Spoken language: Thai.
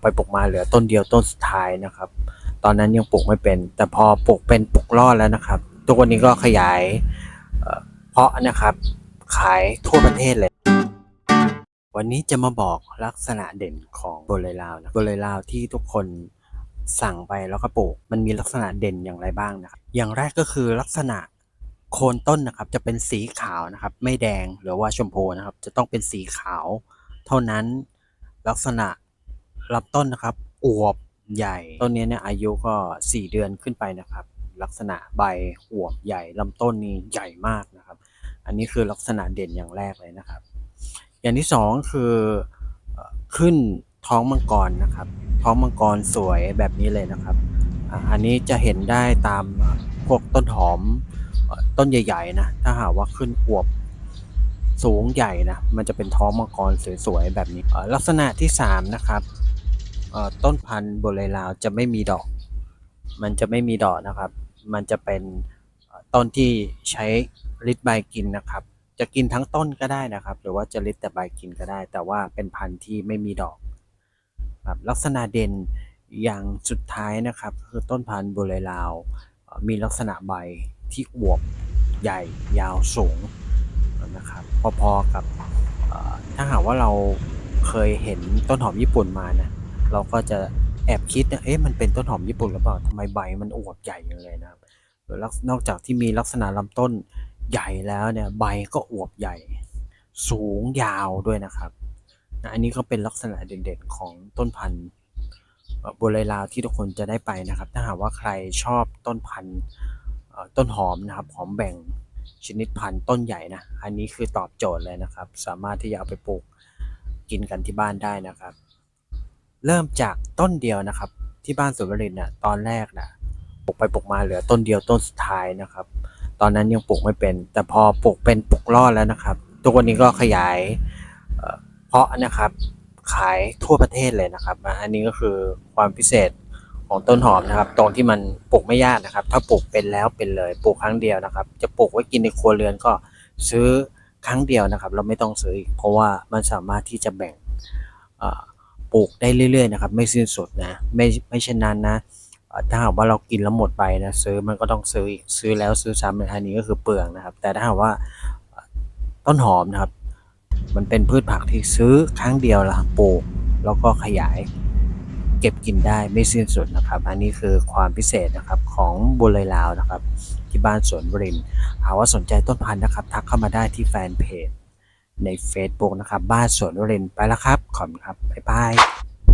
ไปปลูกมาเหลือต้นเดียวต้นสุดท้ายนะครับ ตอนนั้นยังปลูกไม่เป็น แต่พอปลูกเป็นปลูกรอดแล้วนะครับ ทุกวันนี้ก็ขยายเอ่อเพาะนะครับ ขายทั่วประเทศเลย วันนี้จะมาบอกลักษณะเด่นของโบเลลาวนะโบเลลาวที่ทุกคนสั่งไปแล้วก็ปลูก มันมีลักษณะเด่นอย่างไรบ้างนะครับ อย่างแรกก็คือลักษณะโคนต้นนะครับจะเป็นสีขาวนะครับ ไม่แดงหรือว่าชมพูนะครับ จะต้องเป็นสีขาว เท่านั้นลักษณะ ลำต้นนะครับอวบใหญ่ ต้นนี้เนี่ยอายุก็ 4 เดือนขึ้นไปนะครับ ลักษณะใบอวบใหญ่ลำต้นนี้ใหญ่มากนะครับ อันนี้คือลักษณะเด่นอย่างแรกเลยนะครับ อย่างที่สองคือขึ้นท้องมังกรนะครับ ท้องมังกรสวยแบบนี้เลยนะครับ อันนี้จะเห็นได้ตามพวกต้นหอมต้นใหญ่ๆนะถ้าหากว่าขึ้นอวบสูงใหญ่นะมันจะเป็นท้องมังกรสวยๆแบบนี้ลักษณะที่สามนะครับ เอ่อต้นพันธุ์โบเลลาวจะไม่มีดอก มันจะไม่มีดอกนะครับ มันจะเป็นต้นที่ใช้ริดใบกินนะครับ จะกินทั้งต้นก็ได้นะครับ หรือว่าจะริดแต่ใบกินก็ได้ แต่ว่าเป็นพันธุ์ที่ไม่มีดอกครับลักษณะเด่นอย่างสุดท้ายนะครับ คือต้นพันธุ์โบเลลาวมีลักษณะใบที่อวบใหญ่ยาวสูงนะครับ พอๆกับถ้าหากว่าเราเคยเห็นต้นหอมญี่ปุ่นมานะ เราก็จะแอบคิดนะเอ๊ะมันเป็นต้นหอมญี่ปุ่นหรือเปล่าทำไมใบมันอวบใหญ่อย่างเลยนะครับนอกจากที่มีลักษณะลำต้นใหญ่แล้วเนี่ยใบก็อวบใหญ่ สูงยาวด้วยนะครับอันนี้ก็เป็นลักษณะเด่นๆของต้นพันธุ์บัวลอยลาวที่ทุกคนจะได้ไปนะครับ ถ้าหากว่าใครชอบต้นพันธุ์ต้นหอมนะครับหอมแบ่งชนิดพันธุ์ต้นใหญ่นะ อันนี้คือตอบโจทย์เลยนะครับ สามารถที่จะเอาไปปลูกกินกันที่บ้านได้นะครับ เริ่มจากต้นเดียวนะครับ ที่บ้านสวนวรินทร์น่ะตอนแรกนะปลูกไปปลูกมาเหลือต้นเดียวต้นสุดท้ายนะครับ ตอนนั้นยังปลูกไม่เป็น แต่พอปลูกเป็นปลูกรอดแล้วนะครับ ทุกวันนี้ก็ขยายเพาะนะครับขายทั่วประเทศเลยนะครับ อันนี้ก็คือความพิเศษของต้นหอมนะครับ ตรงที่มันปลูกไม่ยากนะครับ ถ้าปลูกเป็นแล้วเป็นเลยปลูกครั้งเดียวนะครับ จะปลูกไว้กินในครัวเรือนก็ซื้อครั้งเดียวนะครับ เราไม่ต้องซื้ออีกเพราะว่ามันสามารถที่จะแบ่ง ปลูกได้เรื่อยๆนะครับ ไม่สิ้นสุดนะ ไม่ไม่เช่นนั้นนะถ้าหากว่าเรากินแล้วหมดไปนะซื้อมันก็ต้องซื้ออีกซื้อแล้วซื้อซ้ำอันนี้ก็คือเปลืองนะครับ แต่ถ้าหากว่าต้นหอมนะครับ มันเป็นพืชผักที่ซื้อครั้งเดียวละปลูกแล้วก็ขยายเก็บกินได้ไม่สิ้นสุดนะครับ อันนี้คือความพิเศษนะครับของบุรีลาวนะครับ ที่บ้านสวนบรินหากว่าสนใจต้นพันธุ์นะครับ ทักเข้ามาได้ที่แฟนเพจ ใน Facebook นะครับ บ้านสวนวรินทร์ไปแล้วครับ ขอบคุณครับ บ๊ายบาย